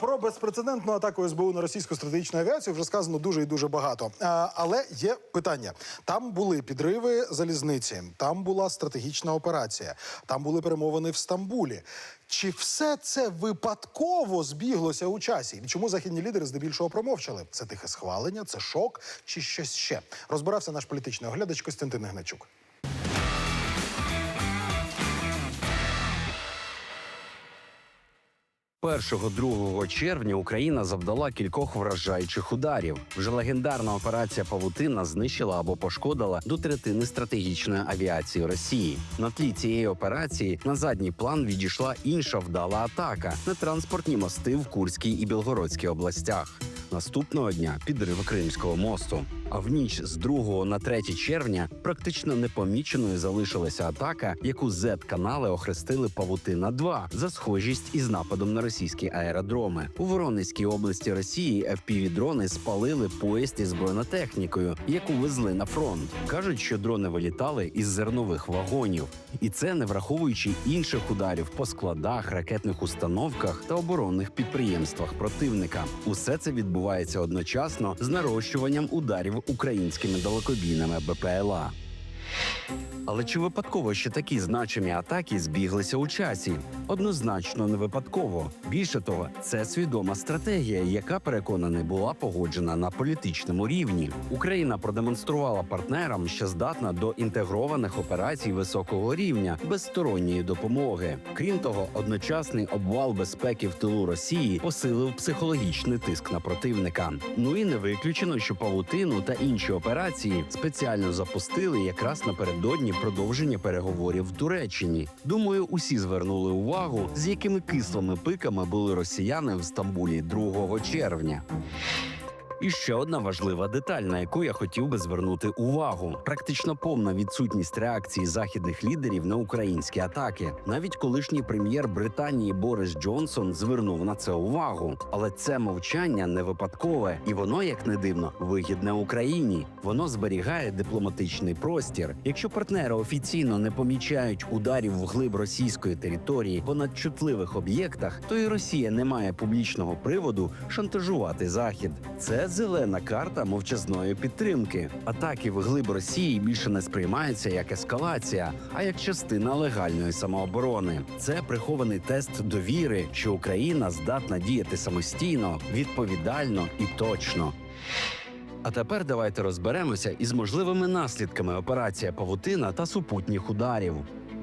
Про безпрецедентну атаку СБУ на російську стратегічну авіацію вже сказано дуже і дуже багато. Але є питання: там були підриви залізниці, там була стратегічна операція, там були перемовини в Стамбулі. Чи все це випадково збіглося у часі? І чому західні лідери здебільшого промовчали? Це тихе схвалення, це шок чи щось ще розбирався наш політичний оглядач Костянтин Гнечук. 1-2 червня Україна завдала кількох вражаючих ударів. Вже легендарна операція Павутина знищила або пошкодила до третини стратегічної авіації Росії. На тлі цієї операції на задній план відійшла інша вдала атака на транспортні мости в Курській і Білгородській областях. Наступного дня підрив Кримського мосту. А в ніч з 2 на 3 червня практично непоміченою залишилася атака, яку Z-канали охрестили Павутина 2 за схожість із нападом на російські аеродроми. У Воронезькій області Росії FPV-дрони спалили поїзд із бронетехнікою, яку везли на фронт. кажуть, що дрони вилітали із зернових вагонів, і це не враховуючи інших ударів по складах, ракетних установках та оборонних підприємствах противника. Усе це відбувається одночасно з нарощуванням ударів українськими далекобійними БПЛА. Але чи випадково, що такі значимі атаки збіглися у часі? Однозначно не випадково. Більше того, це свідома стратегія, яка переконаний була погоджена на політичному рівні. Україна продемонструвала партнерам, що здатна до інтегрованих операцій високого рівня без сторонньої допомоги. Крім того, одночасний обвал безпеки в тилу Росії посилив психологічний тиск на противника. Ну і не виключено, що павутину та інші операції спеціально запустили якраз напередодні продовження переговорів в Туреччині. Думаю, усі звернули увагу, з якими кислими пиками були росіяни в Стамбулі 2 червня. І ще одна важлива деталь, на яку я хотів би звернути увагу: практично повна відсутність реакції західних лідерів на українські атаки. Навіть колишній прем'єр Британії Борис Джонсон звернув на це увагу. Але це мовчання не випадкове, і воно, як не дивно, вигідне Україні. Воно зберігає дипломатичний простір. Якщо партнери офіційно не помічають ударів вглиб російської території по надчутливих об'єктах, то і Росія не має публічного приводу шантажувати Захід. Це зелена карта мовчазної підтримки. Атаки в глиб Росії більше не сприймаються як ескалація, а як частина легальної самооборони. Це прихований тест довіри, що Україна здатна діяти самостійно, відповідально і точно. А тепер давайте розберемося із можливими наслідками операція Павутина та супутніх ударів.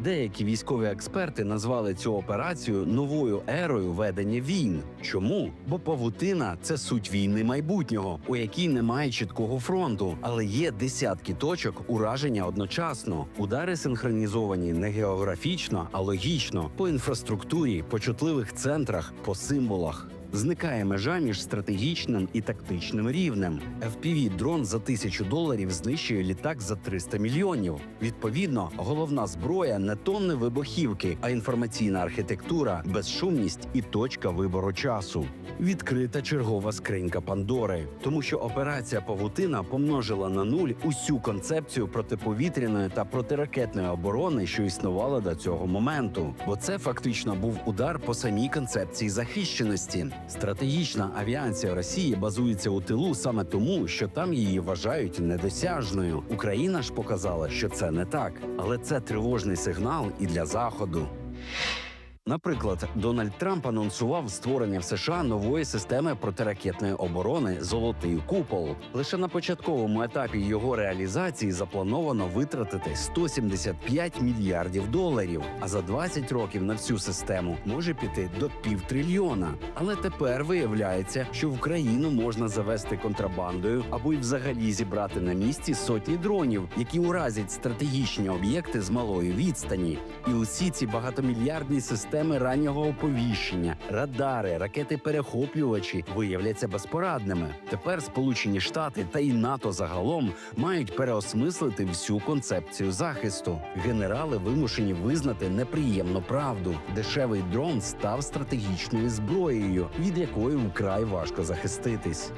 Деякі військові експерти назвали цю операцію новою ерою ведення війн. Чому? Бо павутина це суть війни майбутнього, у якій немає чіткого фронту, але є десятки точок ураження одночасно. Удари синхронізовані не географічно, а логічно по інфраструктурі, по чутливих центрах, по символах. Зникає межа між стратегічним і тактичним рівнем. fpv дрон за тисячу доларів знищує літак за 300 мільйонів. Відповідно, головна зброя не тонни вибухівки, а інформаційна архітектура, безшумність і точка вибору часу. Відкрита чергова скринька Пандори, тому що операція Павутина помножила на нуль усю концепцію протиповітряної та протиракетної оборони, що існувала до цього моменту. Бо це фактично був удар по самій концепції захищеності. Стратегічна авіація Росії базується у тилу саме тому, що там її вважають недосяжною. Україна ж показала, що це не так, але це тривожний сигнал і для заходу. Наприклад, Дональд Трамп анонсував створення в США нової системи протиракетної оборони Золотий купол. Лише на початковому етапі його реалізації заплановано витратити 175 мільярдів доларів. А за 20 років на всю систему може піти до півтрильйона. Але тепер виявляється, що в країну можна завести контрабандою або й взагалі зібрати на місці сотні дронів, які уразять стратегічні об'єкти з малої відстані. І усі ці багатомільярдні системи раннього оповіщення, радари, ракети-перехоплювачі виявляться безпорадними. Тепер Сполучені Штати та й НАТО загалом мають переосмислити всю концепцію захисту. Генерали вимушені визнати неприємну правду. Дешевий дрон став стратегічною зброєю, від якої вкрай важко захиститись.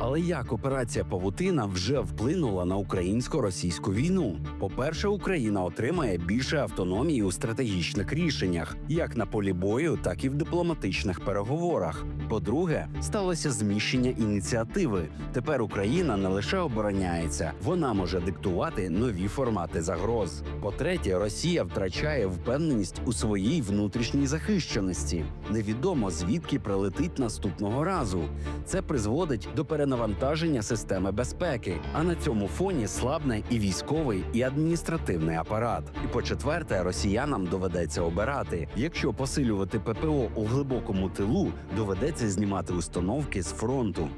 Але як операція Павутина вже вплинула на українсько-російську війну? По-перше, Україна отримає більше автономії у стратегічних рішеннях, як на полі бою, так і в дипломатичних переговорах. По-друге, сталося зміщення ініціативи. Тепер Україна не лише обороняється, вона може диктувати нові формати загроз. По-третє, Росія втрачає впевненість у своїй внутрішній захищеності. Невідомо звідки прилетить наступного разу. Це призводить до перенавантаження системи безпеки. А на цьому фоні слабне і військовий, і адміністративний апарат. І по-четверте, росіянам доведеться обирати. Якщо посилювати ППО у глибокому тилу, доведеться знімати установки з фронту.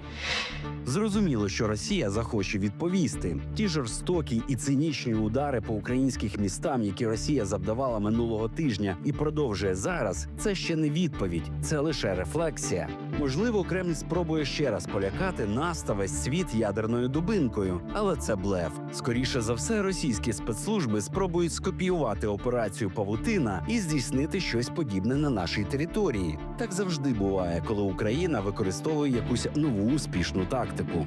Зрозуміло, що Росія захоче відповісти. Ті жорстокі і цинічні удари по українських містам, які Росія завдавала минулого тижня і продовжує зараз, це ще не відповідь, це лише рефлексія. Можливо, Кремль спробує ще раз полякати нас та весь світ ядерною дубинкою, але це блеф. Скоріше за все, російські спецслужби спробують скопіювати операцію Павутина і здійснити щось подібне на нашій території. Так завжди буває, коли Україна використовує якусь нову успішну тактику.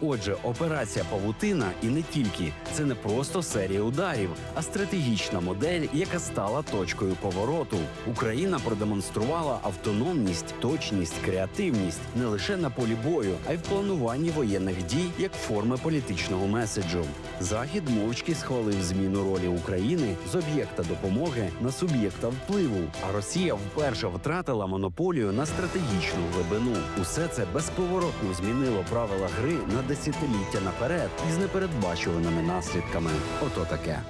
Отже, операція Павутина і не тільки це не просто серія ударів, а стратегічна модель, яка стала точкою повороту. Україна продемонструвала автономність, точність, креативність не лише на полі бою, а й в плануванні воєнних дій як форми політичного меседжу. Захід мовчки схвалив зміну ролі України з об'єкта допомоги на суб'єкта впливу. А Росія вперше втратила монополію на стратегічну глибину. Усе це безповоротно змінило правила гри на десятиліття наперед із непередбачуваними наслідками. Ото таке.